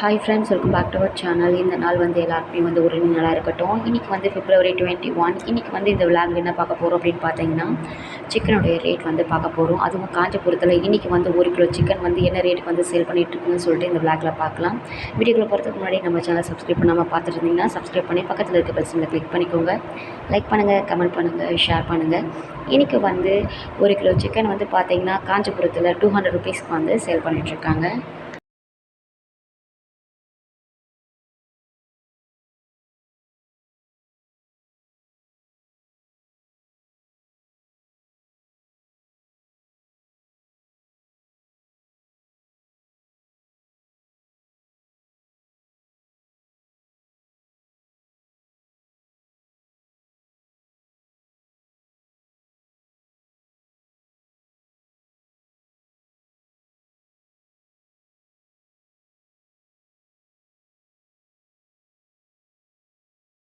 Hi friends welcome back to our channel இந்த நாள் வந்து எல்லாருக்குமே வந்து ஒரு நாளாக இருக்கட்டும். இன்றைக்கி வந்து பிப்ரவரி டுவெண்ட்டி ஒன் இன்றைக்கி வந்து இந்த விளாக் என்ன பார்க்க போகிறோம் அப்படின்னு பார்த்தீங்கன்னா சிக்கனுடைய ரேட் வந்து பார்க்க போகிறோம் அதுவும் காஞ்சிபுரத்தில் இன்றைக்கி வந்து ஒரு கிலோ சிக்கன் வந்து என்ன ரேட்டுக்கு வந்து சேல் பண்ணிகிட்ருக்குன்னு சொல்லிட்டு இந்த விளாகில் பார்க்கலாம். வீடியோக்குள்ளே போகிறதுக்கு முன்னாடி நம்ம சேனல் சப்ஸ்கிரைப் பண்ணாமல் பார்த்துட்டு இருந்தீங்கன்னா சப்ஸ்கிரைப் பண்ணி பக்கத்தில் இருக்க பெல்ஸில் கிளிக் பண்ணிக்கோங்க. லைக் பண்ணுங்கள் கமெண்ட் பண்ணுங்கள் ஷேர் பண்ணுங்கள் இன்றைக்கி வந்து ஒரு கிலோ சிக்கன் வந்து பார்த்தீங்கன்னா காஞ்சிபுரத்தில் டூ ஹண்ட்ரட் ருபீஸ்க்கு வந்து சேல் பண்ணிகிட்ருக்காங்க